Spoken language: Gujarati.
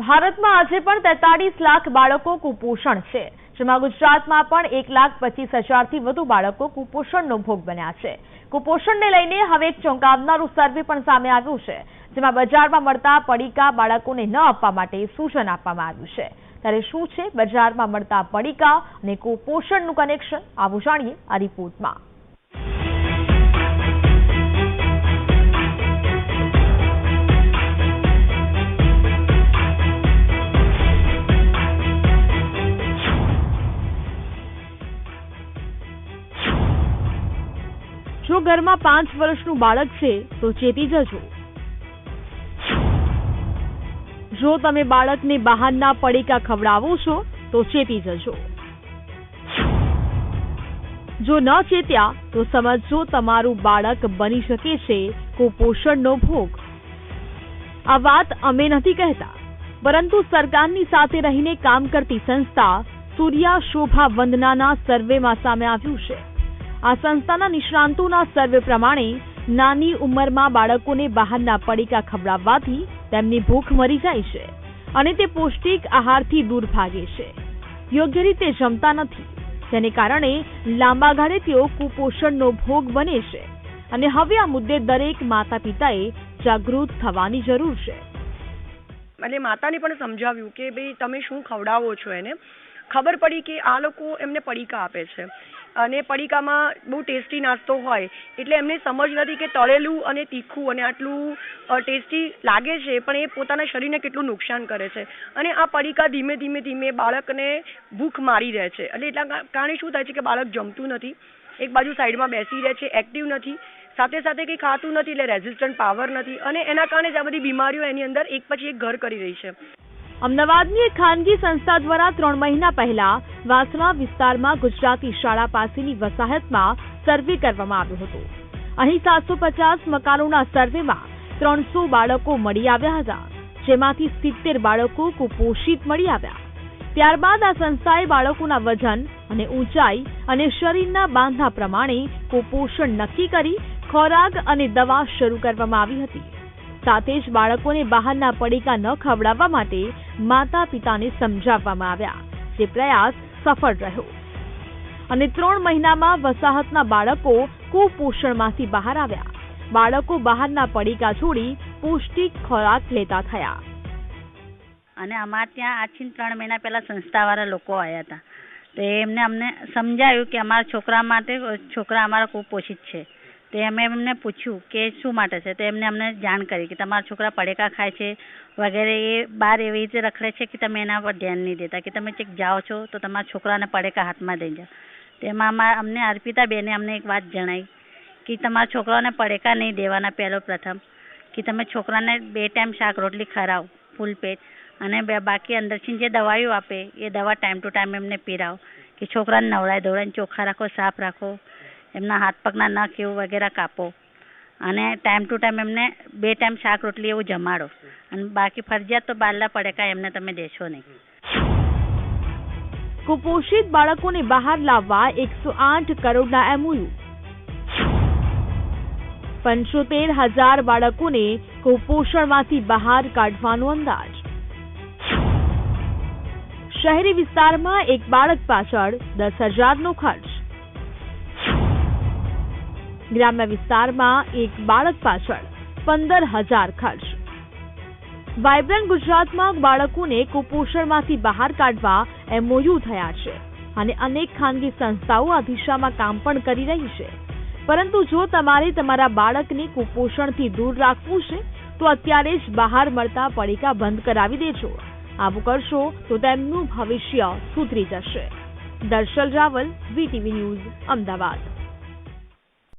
ભારતમાં આજે પણ તેતાળીસ લાખ બાળકો કુપોષણ છે, જેમાં ગુજરાતમાં પણ એક લાખ પચીસ હજારથી વધુ બાળકો કુપોષણનો ભોગ બન્યા છે. કુપોષણને લઈને હવે એક ચોંકાવનારું સર્વે પણ સામે આવ્યું છે, જેમાં બજારમાં મળતા પડીકા બાળકોને ન આપવા માટે સૂચન આપવામાં આવ્યું છે. ત્યારે શું છે બજારમાં મળતા પડીકા અને કુપોષણનું કનેક્શન? આવું જાણીએ આ રિપોર્ટમાં. ઘરમાં પાંચ વર્ષનું બાળક છે, તો ચેતી જજો. જો તમે બાળકને બહારના પડીકા ખવડાવો છો, તો ચેતી જજો. જો ન ચેત્યા તો સમજો તમારું બાળક બની શકે છે કુપોષણનો ભોગ. આ વાત અમે નથી કહેતા, પરંતુ સરકારની સાથે રહીને કામ કરતી સંસ્થા સૂર્યા શોભા વંદનાના સર્વેમાં સામે આવ્યું છે. આ સંસ્થાના નિષ્ણાંતોના સર્વે પ્રમાણે નાની ઉંમરમાં બાળકોને બહારના પડીકા ખવડાવવાથી તેમની ભૂખ મરી જાય છે અને તે પૌષ્ટિક આહારથી દૂર ભાગે છે. યોગ્ય રીતે જમતા નથી. તેને કારણે લાંબા ગાળે તેઓ કુપોષણનો ભોગ બને છે. અને હવે આ મુદ્દે દરેક માતા પિતાએ જાગૃત થવાની જરૂર છે. એટલે માતાને પણ સમજાવ્યું કે ભાઈ તમે શું ખવડાવો છો એને? ખબર પડી કે આ લોકો એમને પડીકા આપે છે. અને પડીકામાં બહુ ટેસ્ટી નાસ્તો હોય, એટલે એમને સમજ નથી કે તળેલું અને તીખું અને આટલું ટેસ્ટી લાગે છે, પણ એ પોતાના શરીરને કેટલું નુકસાન કરે છે. અને આ પડીકા ધીમે ધીમે ધીમે બાળકને ભૂખ મારી રહે છે. એટલે એટલા કારણે શું થાય છે કે બાળક જમતું નથી, એક બાજુ સાઈડમાં બેસી રહે છે, એક્ટિવ નથી, સાથે સાથે કંઈ ખાતું નથી, એટલે રેઝિસ્ટન્ટ પાવર નથી, અને એના કારણે જ આ બધી બીમારીઓ એની અંદર એક પછી એક ઘર કરી રહી છે. અમદાવાદની એક ખાનગી સંસ્થા દ્વારા ત્રણ મહિના પહેલા વાસણા વિસ્તારમાં ગુજરાતી શાળા પાસેની વસાહતમાં સર્વે કરવામાં આવ્યો હતો. અહીં સાતસો પચાસ મકાનોના સર્વેમાં ત્રણસો બાળકો મળી આવ્યા હતા, જેમાંથી સિત્તેર બાળકો કુપોષિત મળી આવ્યા. ત્યારબાદ આ સંસ્થાએ બાળકોના વજન અને ઊંચાઈ અને શરીરના બાંધા પ્રમાણે કુપોષણ નક્કી કરી ખોરાક અને દવા શરૂ કરવામાં આવી હતી. સાથે જ બાળકોને બહારના પડીકા ન ખવડાવવા માટે માતા પિતાને સમજાવવામાં આવ્યા. જે પ્રયાસ સફળ રહ્યો. અને ત્રણ મહિનામાં વસાહતના બાળકો કુપોષણમાંથી બહાર આવ્યા. બાળકો બહારના પડીકા છોડી પૌષ્ટિક ખોરાક લેતા થયા. અને અમારે ત્યાં આજથી ત્રણ મહિના પહેલા સંસ્થાવાળા લોકો આવ્યા હતા. તો એમને અમને સમજાયું કે અમારા છોકરા માટે, છોકરા અમારા કુપોષિત છે. તો અમે એમને પૂછ્યું કે શું માટે છે? તો એમને અમને જાણ કરી કે તમારા છોકરા પડેકા ખાય છે વગેરે એ બહાર એવી રીતે રખડે છે કે તમે એના પર ધ્યાન નહીં દેતા. કે તમે ચેક જાઓ છો તો તમારા છોકરાને પડેકા હાથમાં દઈ જાઓ. તેમાં અમારા અમને અર્પિતા બેને અમને એક વાત જણાવી કે તમારા છોકરાઓને પડેકા નહીં દેવાના પહેલો પ્રથમ. કે તમે છોકરાને બે ટાઈમ શાક રોટલી ખરાવ ફૂલ પેટ. અને બાકી અંદરથી જે દવાઈઓ આપે એ દવા ટાઈમ ટુ ટાઈમ એમને પીરાવ. કે છોકરાને નવડાય ધોવડાઈને ચોખ્ખા રાખો, સાફ રાખો. એમના હાથ પગના નખ એવું વગેરે કાપો. અને ટાઈમ ટુ ટાઈમ એમને બે ટાઈમ શાક રોટલી એવું જમાડો. અને બાકી ફરજિયાત તો બારલા પડેકા એમને તમે દેશો નહીં. કુપોષિત બાળકોને બહાર લાવવા એકસો આઠ કરોડના એમઓયુ. પંચોતેર હજાર બાળકોને કુપોષણમાંથી બહાર કાઢવાનો અંદાજ. શહેરી વિસ્તારમાં એક બાળક પાછળ દસ હજારનો ખર્ચ. ગ્રામ્ય વિસ્તારમાં એક બાળક પાછળ પંદર હજાર ખર્ચ. વાયબ્રન્ટ ગુજરાતમાં બાળકોને કુપોષણમાંથી બહાર કાઢવા એમઓયુ થયા છે અને અનેક ખાનગી સંસ્થાઓ આ દિશામાં કામ પણ કરી રહી છે. પરંતુ જો તમારે તમારા બાળકને કુપોષણથી દૂર રાખવું છે, તો અત્યારે જ બહાર મળતા પડીકા બંધ કરાવી દેજો. આવું કરશો તો તેમનું ભવિષ્ય સુધરી જશે. Darshal Raval, VTV news, Ahmedabad.